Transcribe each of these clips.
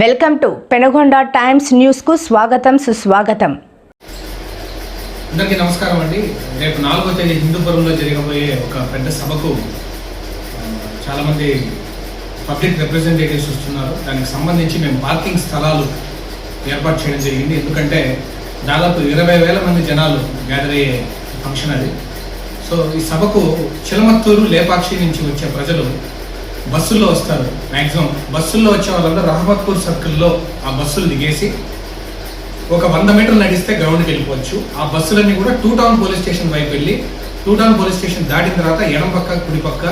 Welcome to Penagonda times న్యూస్కు స్వాగతం సుస్వాగతం. అందరికీ నమస్కారం అండి. రేపు నాలుగో తేదీ హిందూపురంలో జరగబోయే ఒక పెద్ద సభకు చాలామంది పబ్లిక్ రిప్రజెంటేటివ్స్ వస్తున్నారు. దానికి సంబంధించి మేము పార్కింగ్ స్థలాలు ఏర్పాటు చేయడం జరిగింది. ఎందుకంటే దాదాపు ఇరవై వేల మంది జనాలు గ్యాదర్ అయ్యే ఫంక్షన్ అది. సో ఈ సభకు చిలమత్తూరు లేపాక్షి నుంచి వచ్చే ప్రజలు బస్సుల్లో వస్తారు. మ్యాక్సిమం బస్సుల్లో వచ్చే వాళ్ళందరూ రహమత్పూర్ సర్కిల్లో ఆ బస్సులు దిగేసి ఒక వంద మీటర్లు నడిస్తే గ్రౌండ్కి వెళ్ళిపోవచ్చు. ఆ బస్సులన్నీ కూడా టూ టౌన్ పోలీస్ స్టేషన్ వైపు వెళ్ళి టూ టౌన్ పోలీస్ స్టేషన్ దాటిన తర్వాత ఎడం పక్క కుడి పక్క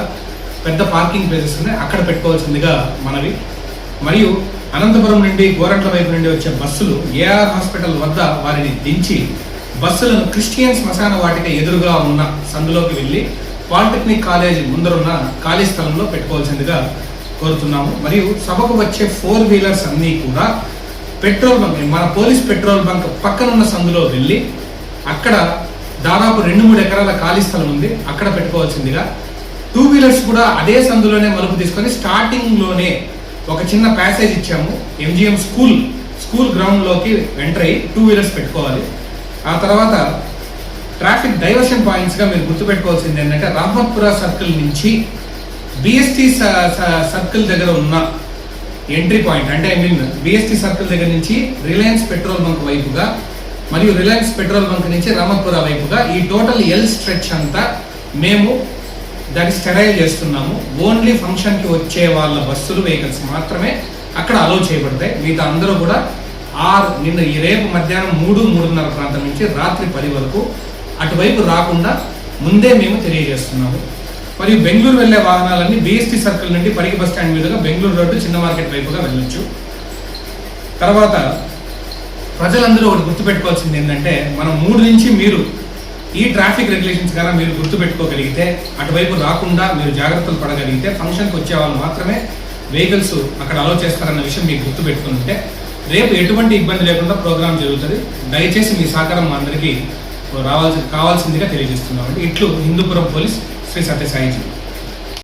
పెద్ద పార్కింగ్ ప్లేసెస్ ఉన్నాయి. అక్కడ పెట్టుకోవాల్సిందిగా మనవి. మరియు అనంతపురం నుండి గోరంట్ల వైపు నుండి వచ్చే బస్సులు ఏఆర్ హాస్పిటల్ వద్ద వారిని దించి బస్సులను క్రిస్టియన్ శ్మశాన వాటిక ఎదురుగా ఉన్న సందులోకి వెళ్ళి పాలిటెక్నిక్ కాలేజ్ ముందరున్న ఖాళీ స్థలంలో పెట్టుకోవాల్సిందిగా కోరుతున్నాము. మరియు సభకు వచ్చే ఫోర్ వీలర్స్ అన్నీ కూడా పెట్రోల్ బంక్ మన పోలీస్ పెట్రోల్ బంక్ పక్కనున్న సందులో వెళ్ళి అక్కడ దాదాపు రెండు మూడు ఎకరాల ఖాళీ స్థలం ఉంది. అక్కడ పెట్టుకోవాల్సిందిగా. టూ వీలర్స్ కూడా అదే సందులోనే మలుపు తీసుకొని స్టార్టింగ్లోనే ఒక చిన్న ప్యాసేజ్ ఇచ్చాము. ఎంజిఎం స్కూల్ స్కూల్ గ్రౌండ్లోకి ఎంటర్ అయ్యి టూ వీలర్స్ పెట్టుకోవాలి. ఆ తర్వాత ట్రాఫిక్ డైవర్షన్ పాయింట్స్గా మీరు గుర్తుపెట్టుకోవాల్సింది ఏంటంటే రాహత్పుర సర్కిల్ నుంచి బిఎస్టీ సర్కిల్ దగ్గర ఉన్న ఎంట్రీ పాయింట్ అంటే ఐ మీన్ బిఎస్టీ సర్కిల్ దగ్గర నుంచి రిలయన్స్ పెట్రోల్ బంక్ వైపుగా మరియు రిలయన్స్ పెట్రోల్ బంక్ నుంచి రామత్పుర వైపుగా ఈ టోటల్ ఎల్ స్ట్రెచ్ అంతా మేము దాన్ని స్టెరైల్ చేస్తున్నాము. ఓన్లీ ఫంక్షన్కి వచ్చే వాళ్ళ బస్సులు వెహికల్స్ మాత్రమే అక్కడ అలో చేయబడతాయి. మిగతా అందరూ కూడా ఆరు నిన్న ఈ రేపు మధ్యాహ్నం మూడు మూడున్నర ప్రాంతం నుంచి రాత్రి పది వరకు అటువైపు రాకుండా ముందే మేము తెలియజేస్తున్నాము. మరియు బెంగళూరు వెళ్ళే వాహనాలన్నీ బిఎస్టీ సర్కిల్ నుండి పరిగి బస్ స్టాండ్ మీదుగా బెంగళూరు రోడ్డు చిన్న మార్కెట్ వైపుగా వెళ్ళొచ్చు. తర్వాత ప్రజలందరూ ఒకటి గుర్తుపెట్టుకోవాల్సింది ఏంటంటే మనం మూడు నుంచి మీరు ఈ ట్రాఫిక్ రెగ్యులేషన్స్ కన్నా మీరు గుర్తుపెట్టుకోగలిగితే అటువైపు రాకుండా మీరు జాగ్రత్తలు పడగలిగితే ఫంక్షన్కి వచ్చే వాళ్ళు మాత్రమే వెహికల్స్ అక్కడ అలో చేస్తారన్న విషయం మీకు గుర్తుపెట్టుకుంటే రేపు ఎటువంటి ఇబ్బంది లేకుండా ప్రోగ్రామ్ జరుగుతుంది. దయచేసి మీ సహకారం అందరికీ రావాల్సి కావాల్సిందిగా తెలియజేస్తున్నామండి. ఇట్లు హిందూపురం పోలీస్ శ్రీ సత్యసాయిజీ